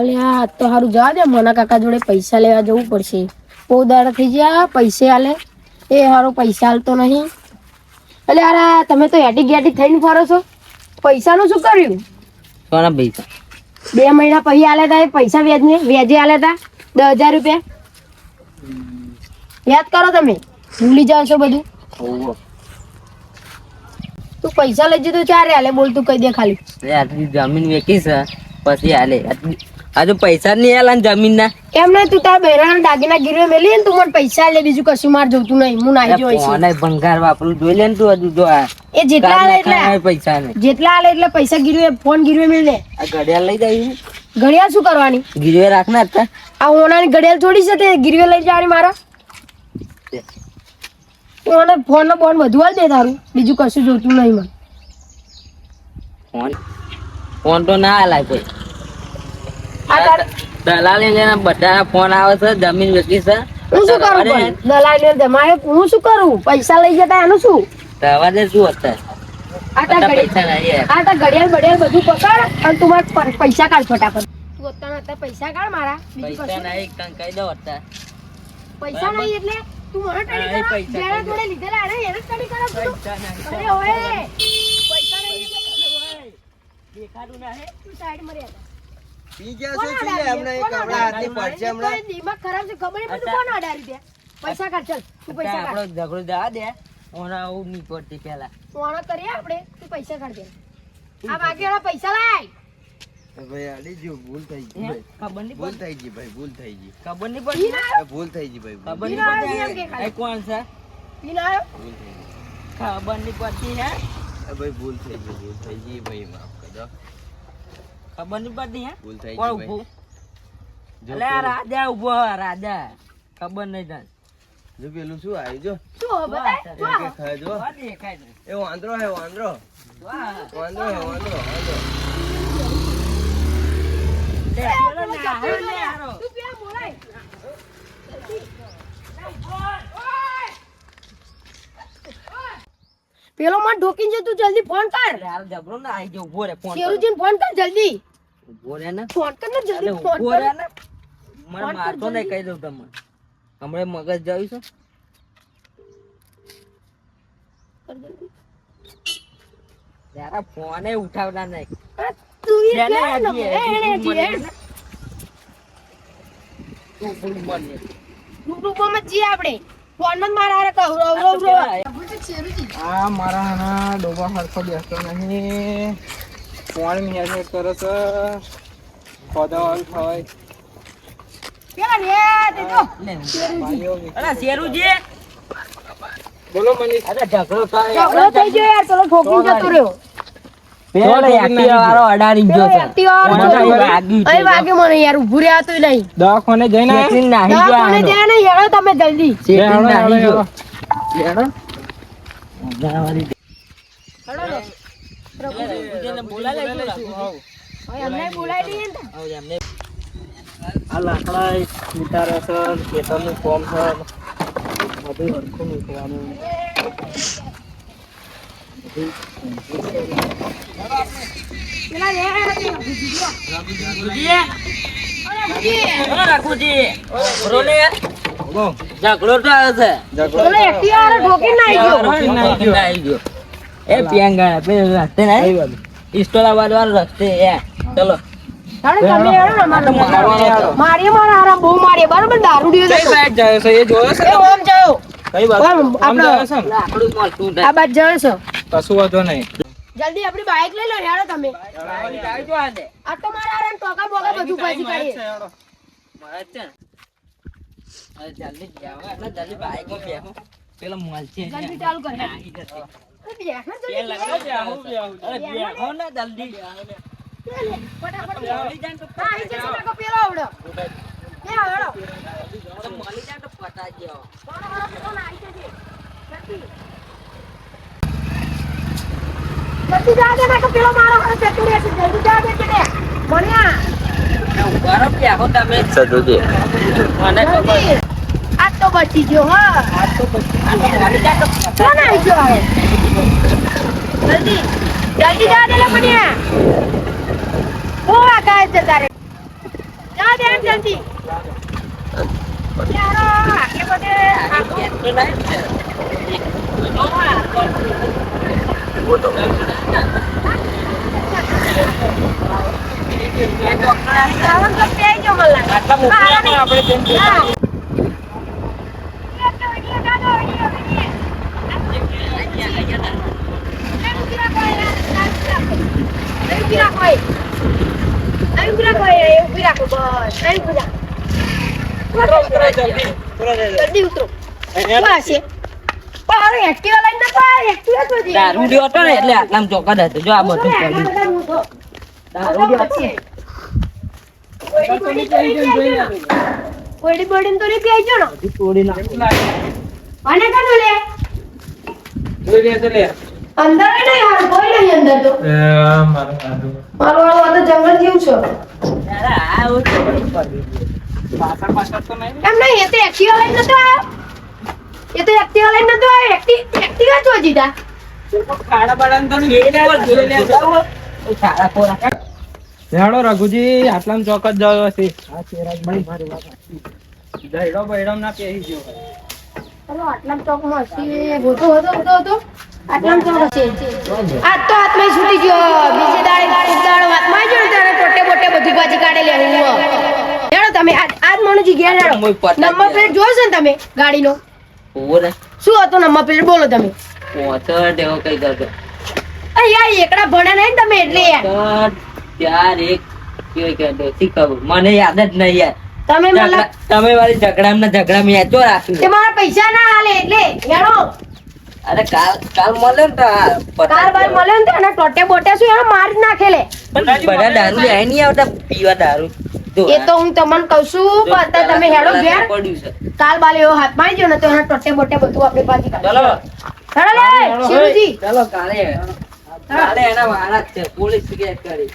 અલે આ તો સારું જવા દે મોના કાકા જોડે પૈસા લેવા જવું પડશે. બહુ દાડા થઈ ગયા પૈસે આલે. એ હારો પૈસા હાલતો નહીં. અલે યાર તમે તો એટી ગેટી થઈને ફરો છો. પૈસાનું શું કર્યું? કોના પૈસા? બે મહિના પછી આલ્યા તા એ પૈસા વ્યાજને વ્યાજે આલ્યા તા દસ હજાર રૂપિયા. યાદ કરો તમે ભૂલી જાઓ છો બધું. તું પૈસા લઈ જતો ચારે હાલે બોલ તું કહી દે ખાલી. જમીન વેચી છે પછી હાલે આ તો પૈસા નહીં આલા જમીન ના એમ નહીં તું તારા બહેરાના દાગીના ગીરવે મેલી ને તું મને પૈસા લે બીજું કશું માર જોતું નહીં હું નાઈ જોઈશ. કોને ભંગાર વાપરું જોઈ લે ને તું હજુ જો આ. એ જેટલા આલે એટલા. પૈસા ને. જેટલા આલે એટલે પૈસા ગીરવે ફોન ગીરવે મેળ લે આ ઘડિયાળ લઈ જાય ઘડિયાળ શું કરવાની? ગીરવે રાખના હતા આ ઓનાની ઘડિયાળ થોડી છે તે ગીરવે લઈ જવાની મારા? ઓને ફોન નો બોન બધું આલ દે તારું બીજું કશું જોતું નહીં મને. ફોન ફોન તો ના હાલાય કોઈ. દલાલ ને બધા ફોન આવે છે જમીન વેચી છે. હું શું કરું? દલાલ ને જમાય હું શું કરું? પૈસા લઈ જતા એનું શું? દવા દે શું હતા આટા ઘડિયાળ પૈસા નહીં યાર. આ તાર ઘડિયાળ બડિયાળ બધું પકડ અને તું મારા પૈસા કાઢ ફટાફટ. તું અત્યારે અત્યારે પૈસા કાઢ મારા. પૈસા નહીં કંઈ કહી દો હતા પૈસા નહીં એટલે તું મને ટડી જેના જોડે લીધેલા એને એને ટડી કરાવ તું અરે ઓય. પૈસા નહીં. એટલે દેખાતું નહીં. તું સાઈડમાં રહે પી ગયા છો શું લે? અડાડી હમણાં એક કોણ આપણા અડાડી હાથની પડશે હમણાં. દિમાગ ખરાબ છે ખબર નહીં પડતી કોણ અડાડી દે? પૈસા કાઢ ચાલ તું પૈસા આપણો ઝઘડો જવા દે. ઓના આવું નહીં પડતી પેલા વાણો કરીએ આપણે? તું પૈસા કાઢ દે. આ બાકીવાળા પૈસા લાય. ભાઈ આડી ગયું, ભૂલ થઈ ગઈ ભાઈ. ખબર નહીં ભૂલ પડતી થઈ ગઈ ભાઈ ભૂલ થઈ ગઈ. ખબર નહીં પી પડતી ના એ ભૂલ થઈ ગઈ ભાઈ ખબર નહીં. એ કોણ છે? પી ભૂલ થઈ ગઈ. ખબર નહીં પડતી હે? ભાઈ ભૂલ થઈ ગઈ ભૂલ થઈ ગઈ ભાઈ માફ કરજો. ખબર નહીં પડતી હે? ભૂલ થઈ ગઈ ઊભું? આ રાજા ઊભો હે, રાજા. ખબર નહીં તને. જો પેલું શું આવ્યું જો. શું હો બતાય? જો. શું કે ખાય જો દેખાય એ વાંદરો હે વાંદરો. વાંદરો હે વાંદરો વાંદરો. પેલો માં આવે. ઢોકીને તું જલ્દી ફોન કર. યાર જબરો ના આઈ ગયો ઊભો રે ફોન કર. શેરુજીને ફોન કર જલ્દી. ઊભો રે ને ફોન કર ને જલ્દી ફોન ઊભો કર. ને મને મારતો નહીં કહી દઉં તમને. હમણાં મગજ જયું છે. ફોને ઉઠાવના નહીં. તું એ હજી એને હજી હજી, મને એને. તું ફૂલ મને. યુટ્યુબમાં જ છીએ આપણે. ફોન જ મારા હારે કહું રવ રવ રવ શેરુજી મારા હાના ડોબા હરખો બેસતો નહીં. ફોન મેસેજ કરે છે. ખોદાવાનું થાય બોલો મનીષ. ઝઘડો થઈ ગયો યાર ચલો જતો રહ્યો. દવાખાને જઈને તમે જલ્દી. આ લાકડા ઉતારે છે ખેતરનું કોમ છે બધું હરખું મૂકવાનું પેલા રે રઘુજી, અરે ઓ રઘુજી, બોલો ને યાર. ઝઘડો તો આવે છે ગયો. એ પ્રિયંકા પેલું રસ્તે નહીં ઇસ્ટોલાબાદ વાળો રસ્તે એ. ચલો. ને. મારીએ મારા આરામ બહુ મારીએ. બરાબર દારૂડિયો કઈ જતો. સાઈડ જાય છે? એ જોયો છે એ ઓમ જાયો કઈ વાત ઓમ, આમ આપણો- જાય છે? ને? લાકડું મળતું આ બાજ જાયો છે? કશું વાંધો નહીં. જલ્દી આપણી બાઇક લઈ લો હેડો તમે. આ તો મારા આરામ ટોકા બોકા બધું પાછી કાઢીએ. મારા છે જલ્દી જાવ એટલે જલ્દી બાઈકમાં બેહો. પેલો મોલ છે જલ્દી ચાલુ કર. પેલો મારો. જલ્દી જા દે કે ભણ્યા. ઊભા તમે. મને ખબર. જલ્દી. તો બચી ગયો હા. કોણ આવી ગયો જલ્દી જલ્દી જવા દે લે ભણ્યા બહુ વાગા છે તારે? જવા દે એમ બધે આ- ખાવાનું તો પ્યાય જો મને લાગે. આટલા મોટા આપણે ઊભી રાખો એ. અહીં ઊભી રાખો એ, ઊભી રાખો બસ. અહીં ઊભી રાખો. જલ્દી. ઉતરો બસ એ. એક્ટિવા લઈને એક્ટિવા તો જઈએ. દારૂડિયો હતો ને એટલે આટલામાં ચોકડ હતો જો આ બધું પડી દારૂડિયો હતો ને કોઈડી તો જો ને. બધું તોડી અને કાઢો લે. જોઈ લે તો લે. અંદર એ નહીં હારું, કોઈ નહીં અંદર તો. એ મારો મારું મારો આ તો જંગલ જેવું છે. અરે આ તો પાછળ પાછળ તો નહીં એમ નહીં, એ તો એક્ટિવા લઈને નતો આવ્યો. એ તો એક્ટિવા લઈને નતો આવ્યો, એક્ટિ- એક્ટિવા તો જીધા. ખાડા બાડા તો નહીં જોઈ લે સારા ખોરાક હેડો રઘુજી આટલામ ચોક જ જયો હશે હા ચેરાગભાઈ મારી વાત સાચી. દહીડો ના પહેરી ગયો હોય. આટલામ ચોક ચોકમાં હશે. ગોતો હતો, ગોતો હતો. આટલામાં ચોક હશે. આજ તો હાથમાં છૂટી ગયો. બીજી દાડે દાડો હાથમાં આવી ગયો ટોટે બોટે બધી પાછી કાઢેલી હું. હેડો તમે, આજ આજ મનુજી ઘેર હેડો. નંબર પ્લેટ જોયો ને તમે ગાડીનો? ઓરે શું હતો નંબર પ્લેટ? બોલો તમે. પોતર દેવો કઈ કરતો યાર એકડા ભણ્યા નહીં તમે એટલે. યાર એક કેવી શી ખબર? મને યાદ જ નહીં યાર. તમે મને તમે મારી ઝઘડામાં ઝઘડામાં યાદ તો રાખ્યું મારા પૈસા ના હાલે એટલે. હેડો. અરે કાલ કાલ મળે ને તો પતાવી બાર મળે ને અને એના ટોટે બોટે શું એને મારી નાખેલે? પણ બધા દારૂ લે નહીં આવતા પીવા દારૂ. એ તો હું તમને કહું છું પણ તમે હેડો ઘેર. કાલ બાલ એવો હાથમાં આવી ગયો ને તો એના ટોટે બોટે બધું આપણે પાછી કાઢી ચલો. લે શિવજી. ચલો કાલે કાલે એના વાળા છે. પોલીસ કેસ કરી.